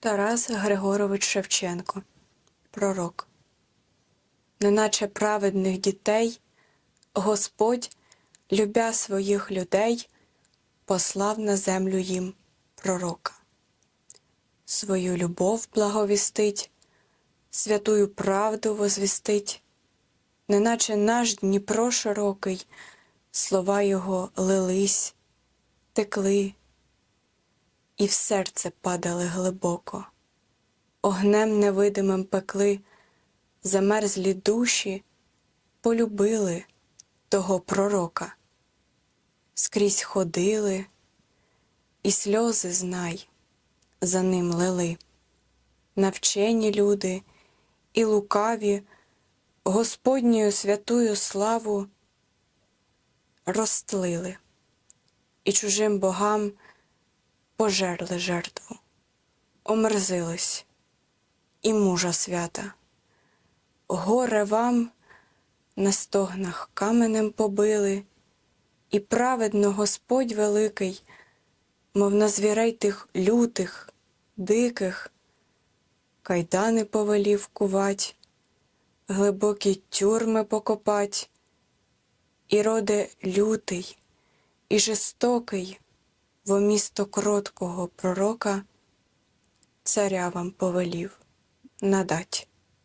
Тарас Григорович Шевченко Пророк Неначе праведних дітей Господь, любя своїх людей, послав на землю їм пророка. Свою любов благовістить, святую правду возвістить, неначе наш Дніпро широкий, слова його лились, текли, і в серце падали глибоко, огнем невидимим пекли, замерзлі душі, полюбили того пророка, скрізь ходили, і сльози знай за ним лили. Навчені люди і лукаві Господньою святую славу розтлили. І чужим богам пожерли жертву, омерзились. І мужа свята. Горе вам на стогнах каменем побили, і праведно Господь великий, мов на звірей тих лютих, диких, кайдани повелів кувать, глибокі тюрми покопать, і роде лютий і жестокий во місто кроткого пророка царя вам повелів надать.